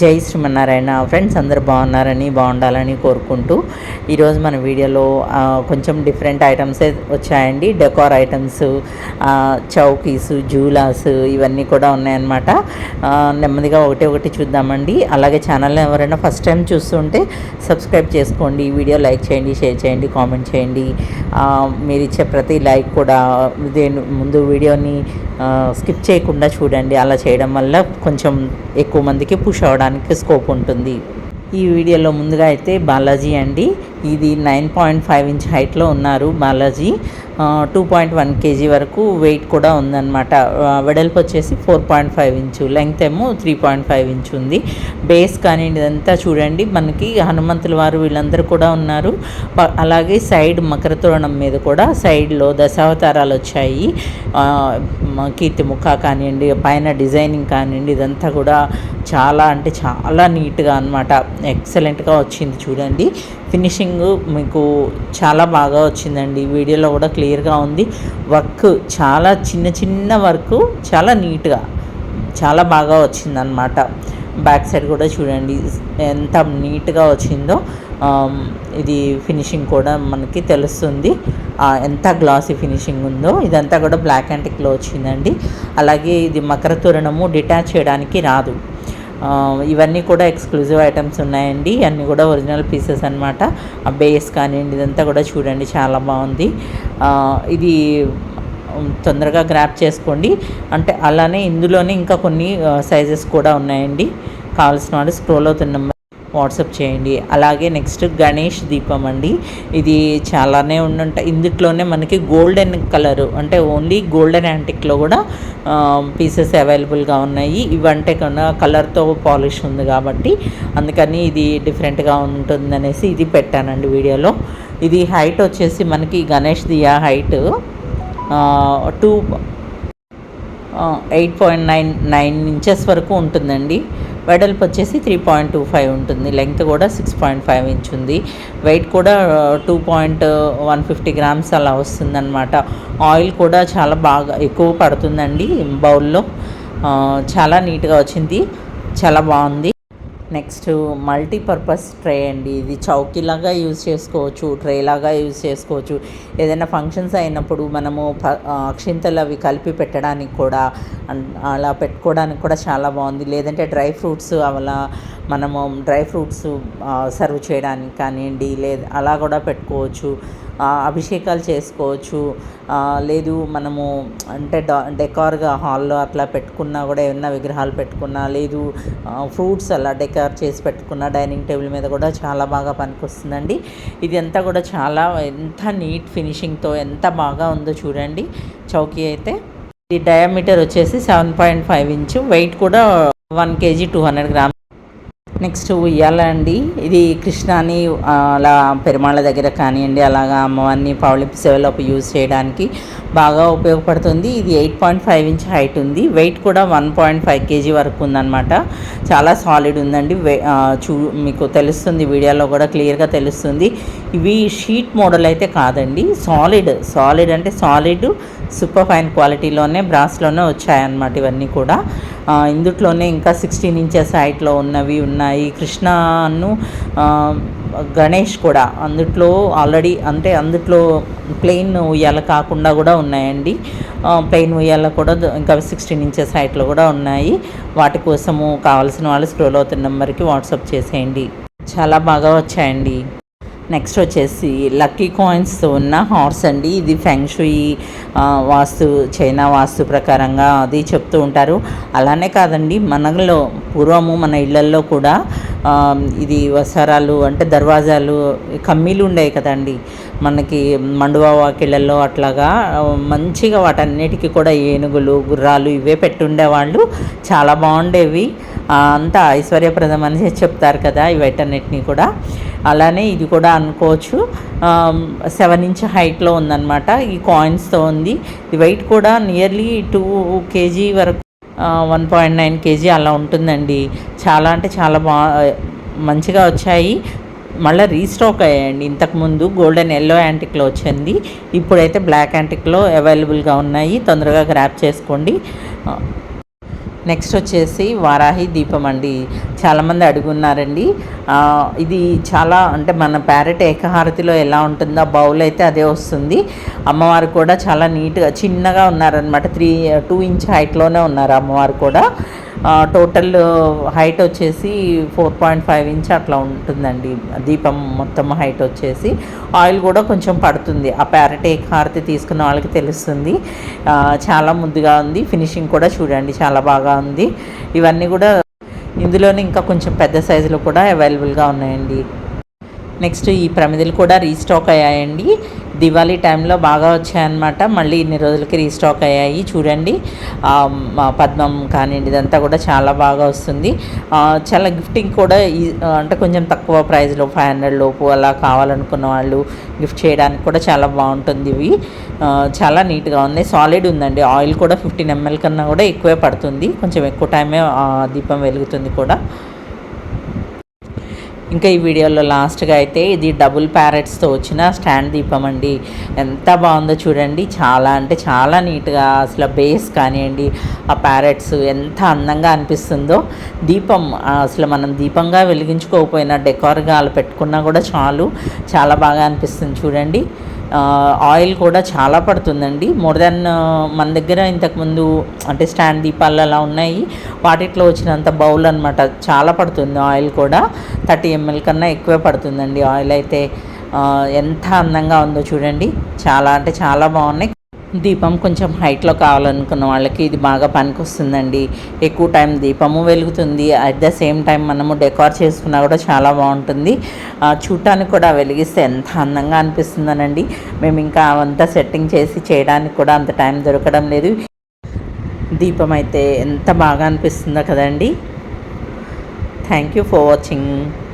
జై శ్రీమన్నారాయణ. ఫ్రెండ్స్ అందరు బాగున్నారని బాగుండాలని కోరుకుంటూ ఈరోజు మన వీడియోలో కొంచెం డిఫరెంట్ ఐటమ్స్ వచ్చాయండి. డెకార్ ఐటమ్స్ చౌకీస్ జూలాస్ ఇవన్నీ కూడా ఉన్నాయన్నమాట. నెమ్మదిగా ఒకటి ఒకటి చూద్దామండి. అలాగే ఛానల్ని ఎవరైనా ఫస్ట్ టైం చూస్తుంటే సబ్స్క్రైబ్ చేసుకోండి. వీడియో లైక్ చేయండి షేర్ చేయండి కామెంట్ చేయండి. మీరు ఇచ్చే ప్రతి లైక్ కూడా దేని ముందు వీడియోని స్కిప్ చేయకుండా చూడండి. అలా చేయడం వల్ల కొంచెం ఎక్కువ మందికి పుష్ అవ్వడానికి స్కోప్ ఉంటుంది. ఈ వీడియోలో ముందుగా అయితే బాలాజీ అండి. ఇది నైన్ పాయింట్ ఫైవ్ ఇంచ్ హైట్లో ఉన్నారు Balaji. Two point one kg వరకు వెయిట్ కూడా ఉందన్నమాట. వెడల్పు వచ్చేసి four point five inch length ఏమో త్రీ పాయింట్ ఫైవ్ ఇంచ్ ఉంది. బేస్ కానీ ఇదంతా చూడండి. మనకి హనుమంతుల వారు వీళ్ళందరూ కూడా ఉన్నారు. అలాగే సైడ్ మకర తోరణం మీద కూడా సైడ్లో దశావతారాలు వచ్చాయి. కీర్తి ముఖ కానివ్వండి పైన డిజైనింగ్ కానివ్వండి ఇదంతా కూడా చాలా అంటే చాలా నీట్గా అనమాట ఎక్సలెంట్గా వచ్చింది చూడండి. ఫినిషింగ్ మీకు చాలా బాగా వచ్చిందండి. వీడియోలో కూడా క్లియర్గా ఉంది. వర్క్ చాలా చిన్న చిన్న వర్క్ చాలా నీట్గా చాలా బాగా వచ్చిందనమాట బ్యాక్ సైడ్ కూడా చూడండి ఎంత నీట్గా వచ్చిందో ఇది ఫినిషింగ్ కూడా మనకి తెలుస్తుంది. ఎంత గ్లాసీ ఫినిషింగ్ ఉందో ఇదంతా కూడా బ్లాక్ అండ్ టిక్లో వచ్చిందండి. అలాగే ఇది మకర తోరణము డిటాచ్ చేయడానికి రాదు. ఇవన్నీ కూడా ఎక్స్క్లూజివ్ ఐటమ్స్ ఉన్నాయండి. అన్నీ కూడా ఒరిజినల్ పీసెస్ అనమాట ఆ బేస్ కానివ్వండి ఇదంతా కూడా చూడండి చాలా బాగుంది. ఇది తొందరగా గ్రాప్ చేసుకోండి. అంటే అలానే ఇందులోనే ఇంకా కొన్ని సైజెస్ కూడా ఉన్నాయండి. కావాల్సిన వాళ్ళు స్క్రోల్ అవుతున్న నెంబర్ వాట్సాప్ చేయండి. అలాగే నెక్స్ట్ గణేష్ దీపం అండి. ఇది చాలానే ఉండుంట ఇందుట్లోనే మనకి గోల్డెన్ కలర్ అంటే ఓన్లీ గోల్డెన్ యాంటిక్లో కూడా పీసెస్ అవైలబుల్గా ఉన్నాయి. ఇవంటే కన్నా కలర్తో పాలిష్ ఉంది కాబట్టి అందుకని ఇది డిఫరెంట్గా ఉంటుందనేసి ఇది పెట్టానండి వీడియోలో. ఇది హైట్ వచ్చేసి మనకి Ganesh diya height two eight point nine nine inches వరకు ఉంటుందండి. వెడల్పు వచ్చేసి త్రీ పాయింట్ టూ ఫైవ్ ఉంటుంది. లెంగ్త్ కూడా సిక్స్ పాయింట్ ఫైవ్ ఇంచ్ ఉంది. వెయిట్ కూడా two point one fifty grams అలా వస్తుందన్నమాట. ఆయిల్ కూడా చాలా బాగా ఎక్కువ పడుతుందండి బౌల్లో uh, చాలా నీట్గా వచ్చింది. చాలా బాగుంది. నెక్స్ట్ మల్టీపర్పస్ ట్రే అండి. ఇది చౌకీలాగా యూజ్ చేసుకోవచ్చు ట్రే లాగా యూజ్ చేసుకోవచ్చు. ఏదైనా ఫంక్షన్స్ అయినప్పుడు మనము ప- అక్షింతలు అవి కలిపి పెట్టడానికి కూడా అన్- అలా పెట్టుకోవడానికి కూడా చాలా బాగుంది. లేదంటే డ్రై ఫ్రూట్స్ అలా మనము డ్రై ఫ్రూట్స్ సర్వ్ చేయడానికి కానివ్వండి లేదు అలా కూడా పెట్టుకోవచ్చు. అభిషేకాలు చేసుకోవచ్చు. లేదు మనము అంటే డ డెకార్గా హాల్లో అట్లా పెట్టుకున్నా కూడా ఏమన్నా విగ్రహాలు పెట్టుకున్నా లేదు ఫ్రూట్స్ అలా డెకార్ చేసి పెట్టుకున్న డైనింగ్ టేబుల్ మీద కూడా చాలా బాగా పనికొస్తుందండి. ఇది అంతా కూడా చాలా ఎంత నీట్ ఫినిషింగ్తో ఎంత బాగా ఉందో చూడండి. చౌకీ అయితే ఇది డయామీటర్ వచ్చేసి seven point five inch weight కూడా one kg two hundred grams next ఉయ్యాల అండి ఇది కృష్ణాని అలా పెరుమాళ్ళ దగ్గర కానివ్వండి అలాగా అమ్మవారిని పౌళింపు సేవలోపు యూజ్ చేయడానికి బాగా ఉపయోగపడుతుంది. ఇది eight point five inch height ఉంది. వెయిట్ కూడా వన్ పాయింట్ ఫైవ్ కేజీ వరకు ఉందన్నమాట. చాలా సాలిడ్ ఉందండి. చూ మీకు తెలుస్తుంది వీడియోలో కూడా క్లియర్గా తెలుస్తుంది. ఇవి షీట్ మోడల్ అయితే కాదండి. సాలిడ్ సాలిడ్ అంటే సాలిడ్ సూపర్ ఫైన్ క్వాలిటీలోనే బ్రాస్లోనే వచ్చాయన్నమాట ఇవన్నీ కూడా. ఇందుట్లోనే ఇంకా సిక్స్టీన్ ఇంచెస్ హైట్లో ఉన్నవి ఉన్నాయి. కృష్ణను గణేష్ కూడా అందుట్లో ఆల్రెడీ అంటే అందుట్లో ప్లెయిన్ ఉయ్యాల కాకుండా కూడా ఉన్నాయండి. ప్లెయిన్ ఉయ్యాల కూడా ఇంకా సిక్స్టీన్ ఇంచెస్ హైట్లో కూడా ఉన్నాయి. వాటి కోసము కావాల్సిన వాళ్ళు స్క్రోల్ అవుతున్న నెంబర్కి వాట్సాప్ చేసేయండి. చాలా బాగా వచ్చాయండి. నెక్స్ట్ వచ్చేసి లక్కీ కాయిన్స్తో ఉన్న హార్స్ అండి. ఇది ఫెంగ్షుయి వాస్తు చైనా వాస్తు ప్రకారంగా అది చెప్తూ ఉంటారు. అలానే కాదండి మనలో పూర్వము మన ఇళ్ళల్లో కూడా ఇది వసారాలు అంటే దర్వాజాలు కమ్మీలు ఉండేవి కదండి. మనకి మండువా వాకిళ్ళల్లో అట్లాగా మంచిగా వాటన్నిటికీ కూడా ఏనుగులు గుర్రాలు ఇవే పెట్టుండేవాళ్ళు. చాలా బాగుండేవి. అంతా ఐశ్వర్యప్రదం అని చెప్తారు కదా ఇవన్నిటిని కూడా. అలానే ఇది కూడా అనుకోవచ్చు. సెవెన్ ఇంచ్ హైట్లో ఉందన్నమాట. ఈ కాయిన్స్తో ఉంది. ఈ వెయిట్ కూడా నియర్లీ టూ కేజీ వరకు వన్ పాయింట్ నైన్ కేజీ అలా ఉంటుందండి. చాలా అంటే చాలా బా మంచిగా వచ్చాయి. మళ్ళీ రీస్టాక్ అయ్యాయండి. ఇంతకుముందు గోల్డెన్ ఎల్లో యాంటిక్లో వచ్చింది. ఇప్పుడైతే బ్లాక్ యాంటిక్లో అవైలబుల్గా ఉన్నాయి. తొందరగా గ్రాప్ చేసుకోండి. నెక్స్ట్ వచ్చేసి వారాహి దీపం అండి. చాలామంది అడుగున్నారండి. ఇది చాలా అంటే మన ప్యారెట్ ఏకహారతిలో ఎలా ఉంటుందో బౌల్ అయితే అదే వస్తుంది. అమ్మవారు కూడా చాలా నీట్గా చిన్నగా ఉన్నారనమాట త్రీ టూ ఇంచ్ హైట్లోనే ఉన్నారు అమ్మవారు కూడా. టోటల్ హైట్ వచ్చేసి ఫోర్ పాయింట్ ఫైవ్ ఇంచ్ అట్లా ఉంటుందండి. దీపం మొత్తం హైట్ వచ్చేసి. ఆయిల్ కూడా కొంచెం పడుతుంది. ఆ ప్యారెట్ హారతి తీసుకున్న వాళ్ళకి తెలుస్తుంది. చాలా ముద్దుగా ఉంది. ఫినిషింగ్ కూడా చూడండి చాలా బాగా ఉంది. ఇవన్నీ కూడా ఇందులోనే ఇంకా కొంచెం పెద్ద సైజులో కూడా అవైలబుల్గా ఉన్నాయండి. నెక్స్ట్ ఈ ప్రమిదలు కూడా రీస్టాక్ అయ్యాయండి. దివాళీ టైంలో బాగా వచ్చాయన్నమాట. మళ్ళీ ఇన్ని రోజులకి రీస్టాక్ అయ్యాయి. చూడండి. మా పద్మం కానివ్వండి ఇదంతా కూడా చాలా బాగా వస్తుంది. చాలా గిఫ్టింగ్ కూడా అంటే కొంచెం తక్కువ ప్రైస్లో ఫైవ్ హండ్రెడ్ లోపు అలా కావాలనుకున్న వాళ్ళు గిఫ్ట్ చేయడానికి కూడా చాలా బాగుంటుంది ఇవి. చాలా నీట్గా ఉన్నాయి సాలిడ్ ఉందండి. ఆయిల్ కూడా ఫిఫ్టీన్ ఎంఎల్ కన్నా కూడా ఎక్కువే పడుతుంది. కొంచెం ఎక్కువ టైమే దీపం వెలుగుతుంది కూడా. ఇంకా ఈ వీడియోలో లాస్ట్గా అయితే ఇది డబుల్ ప్యారెట్స్తో వచ్చిన స్టాండ్ దీపం అండి. ఎంత బాగుందో చూడండి. చాలా అంటే చాలా నీట్గా అసలు బేస్ కానివ్వండి ఆ ప్యారెట్స్ ఎంత అందంగా అనిపిస్తుందో. దీపం అసలు మనం దీపంగా వెలిగించుకోకపోయినా డెకార్గా అలా పెట్టుకున్నా కూడా చాలు. చాలా బాగా అనిపిస్తుంది చూడండి. ఆయిల్ కూడా చాలా పడుతుందండి. మోర్ దెన్ మన దగ్గర ఇంతకుముందు అంటే స్టాండ్ దీపాలు అలా ఉన్నాయి. వాటిట్లో వచ్చినంత బౌల్ అనమాట చాలా పడుతుంది ఆయిల్ కూడా. థర్టీ ఎంఎల్ కన్నా ఎక్కువే పడుతుందండి ఆయిల్ అయితే. ఎంత అందంగా ఉందో చూడండి. చాలా అంటే చాలా బాగున్నాయి. దీపం కొంచెం హైట్లో కావాలనుకున్న వాళ్ళకి ఇది బాగా పనికొస్తుందండి. ఎక్కువ టైం దీపము వెలుగుతుంది. అట్ ద సేమ్ టైం మనము డెకార్ చేసుకున్నా కూడా చాలా బాగుంటుంది. ఆ, చూడటానికి కూడా వెలిగిస్తే ఎంత అందంగా అనిపిస్తుందనండి. మేము ఇంకా అవంతా సెట్టింగ్ చేసి చేయడానికి కూడా అంత టైం దొరకడం లేదు. దీపం అయితే ఎంత బాగా అనిపిస్తుందో కదండి. Thank you for watching